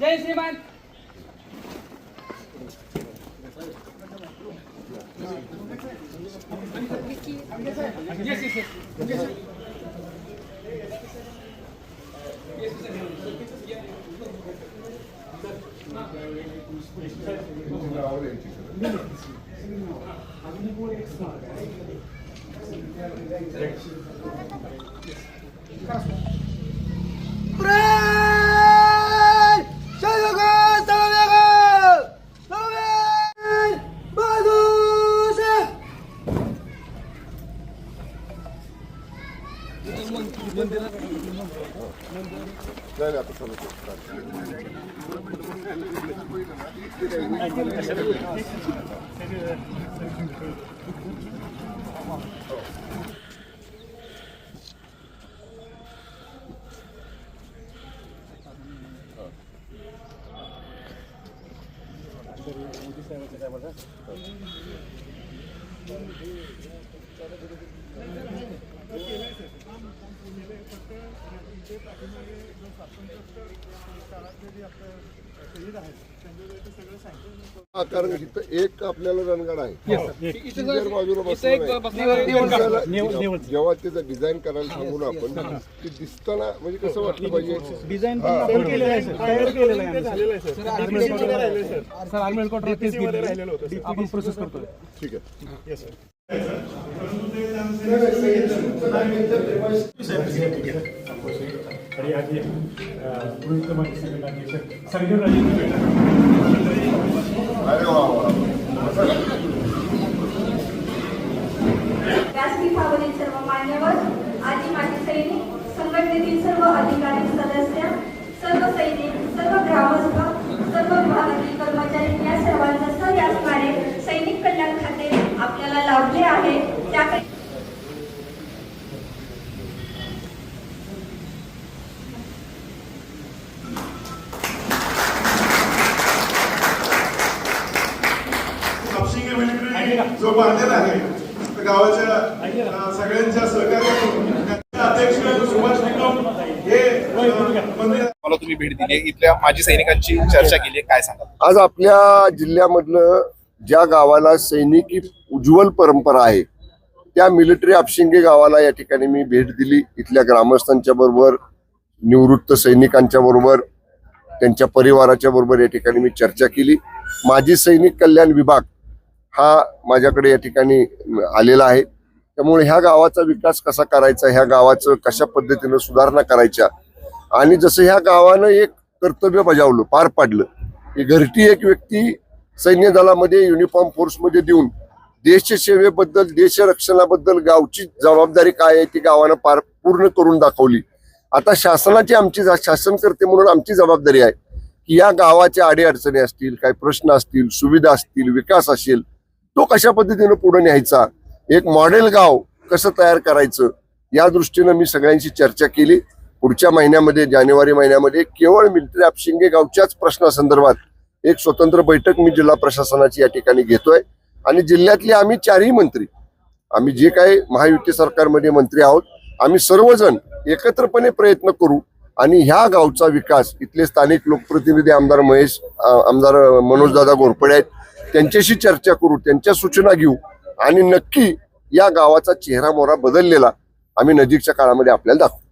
Jai Shriman yes, yes, yes. Yes, sir. Yes. Gracias. لا لا اتصل Thank you. हा, कारण इथं एक आपल्याला रणगाड आहे जर बाजूला. जेव्हा त्याचं डिझाईन करायला सांगू ना आपण ते दिसताना म्हणजे कसं वाटलं पाहिजे डिझाईन आहे ठीक आहे आणि आज माहिती संघटनाचे सर- संजय राजेंची भेट आहे. अरे वा वा व्यासपीठावरील सर्व मान्यवर आजी माजी सैनिक संघटनेतील सर्व अधिकारी सदस्य सर्व ग्रामस्थ सर्व विभागातील कर्मचारी या सर्वांचं सर असणारे सैनिक कल्याण खाते आपल्याला लाभले आहे त्याकडे हापशिंगे मिलिटरी जो बांधलेला आहे गावाच्या सगळ्यांच्या सहकार्यातून अध्यक्ष सुभाष निकम हे मंदिर मला तुम्ही भेट दिली. इथल्या माजी सैनिकांची चर्चा केली. काय सांगा आज आपल्या जिल्ह्यामधलं ज्या गावाला सैनिकी उज्ज्वल परंपरा आहे त्या मिलिटरी आपशिंगे गावाला या ठिकाणी मी भेट दिली इथल्या ग्रामस्थांच्या बरोबर निवृत्त सैनिकांच्या बरोबर त्यांच्या परिवाराच्या बरोबर या ठिकाणी मी चर्चा केली माजी सैनिक कल्याण विभाग हा माझ्याकडे या ठिकाणी आलेला आहे. त्यामुळे ह्या गावाचा विकास कसा करायचा ह्या गावाचं कशा पद्धतीनं सुधारणा करायच्या आणि जसं ह्या गावानं एक कर्तव्य बजावलं पार पाडलं की घरटी एक व्यक्ती सैन्य दलामध्ये युनिफॉर्म फोर्समध्ये देऊन देशसेवेबद्दल देशरक्षणाबद्दल गावची जबाबदारी काय आहे ती गावानं पार पूर्ण करून दाखवली. आता शासनाची आमची जा- शासनकर्ते म्हणून आमची जबाबदारी आहे की या गावाच्या अडीअडचणी असतील काही प्रश्न असतील सुविधा असतील विकास असेल तो कशा पद्धतीनं पुढे न्यायचा? एक मॉडेल गाव कसं तयार करायचं? या दृष्टीनं मी सगळ्यांशी चर्चा केली. पुढच्या महिन्यामध्ये जानेवारी महिन्यामध्ये केवळ मिलिटरी आपशिंगे गावच्याच प्रश्नासंदर्भात एक स्वतंत्र बैठक मी जिल्हा प्रशासनाची या ठिकाणी घेतोय. आणि जिल्ह्यातले आम्ही चारही मंत्री आम्ही जे काही महायुती सरकारमध्ये मंत्री आहोत आम्ही सर्वजण एकत्रपणे प्रयत्न करू आणि ह्या गावचा विकास इथले स्थानिक लोकप्रतिनिधी आमदार महेश आमदार मनोजदादा घोरपडे आहेत त्यांच्याशी चर्चा करू त्यांच्या सूचना घेऊ आणि नक्की या गावाचा चेहरा मोहरा बदललेला आम्ही नजीकच्या काळामध्ये आपल्याला दाखवू.